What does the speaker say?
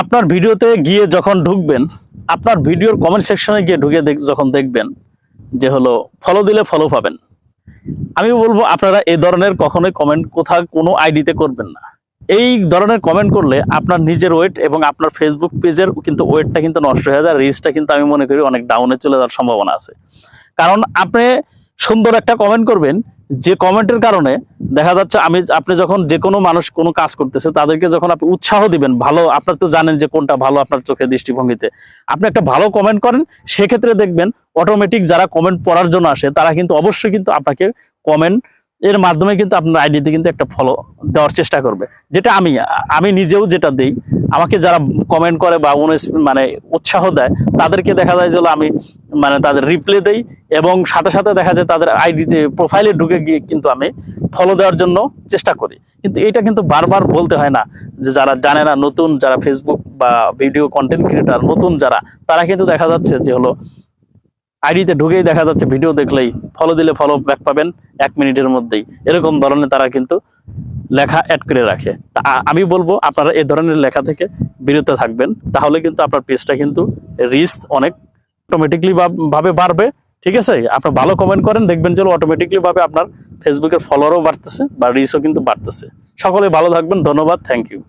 আপনার ভিডিওতে গিয়ে যখন ঢুকবেন, আপনার ভিডিওর কমেন্ট সেকশনে গিয়ে ঢুকে যখন দেখবেন যে হলো ফলো দিলে ফলো পাবেন। আমি বলব, আপনারা এই ধরনের কখনোই কমেন্ট কোথাও কোনো আইডিতে করবেন না। এই ধরনের কমেন্ট করলে আপনার নিজের ওয়েট এবং আপনার ফেসবুক পেজের কিন্তু ওয়েটটা কিন্তু নষ্ট হয়ে যায়। রিচটা কিন্তু আমি মনে করি অনেক ডাউনে চলে যাওয়ার সম্ভাবনা আছে। কারণ আপনি সুন্দর একটা কমেন্ট করবেন। যে কমেন্টের কারণে দেখা যাচ্ছে আমি আপনি যখন যে কোনো মানুষ কোনো কাজ করতেছে, তাদেরকে যখন আপনি উৎসাহ দিবেন, ভালো আপনার তো জানেন যে কোনটা ভালো আপনার চোখে দৃষ্টিভঙ্গিতে। আপনি একটা ভালো কমেন্ট করেন, সেক্ষেত্রে দেখবেন অটোমেটিক যারা কমেন্ট পড়ার জন্য আসে, তারা কিন্তু অবশ্যই কিন্তু আপনাকে কমেন্ট এর মাধ্যমে কিন্তু আপনার আইডিতে কিন্তু একটা ফলো দেওয়ার চেষ্টা করবে। যেটা আমি আমি নিজেও যেটা দেই, আমাকে যারা কমেন্ট করে বা মানে উৎসাহ দেয়, তাদেরকে দেখা যায় যে আমি মানে তাদের রিপ্লে দেই এবং সাথে সাথে দেখা যায় তাদের আইডিতে প্রোফাইলে ঢুকে গিয়ে কিন্তু আমি ফলো দেওয়ার জন্য চেষ্টা করি। কিন্তু এটা কিন্তু বারবার বলতে হয় না যে যারা জানে না, নতুন যারা ফেসবুক বা ভিডিও কন্টেন্ট ক্রিয়েটার নতুন যারা, তারা কিন্তু দেখা যাচ্ছে যে হলো আইডিতে ঢুকেই দেখা যাচ্ছে, ভিডিও দেখলেই ফলো দিলে ফলো ব্যাক পাবেন এক মিনিটের মধ্যেই। এরকম ধরনের তারা কিন্তু লেখা অ্যাড করে রাখে। তা আমি বলব আপনারা এই ধরনের লেখা থেকে বিরত থাকবেন, তাহলে কিন্তু আপনার পেজটা কিন্তু রিচ অনেক অটোমেটিকলি ভাবে বাড়বে, ঠিক আছে? আপনার ভালো কমেন্ট করেন, দেখবেন যে অটোমেটিকলি ভাবে আপনার ফেসবুকের ফলোয়ারও বাড়তেছে বা রিচও কিন্তু বাড়তেছে। সকলে ভালো থাকবেন, ধন্যবাদ থ্যাংক ইউ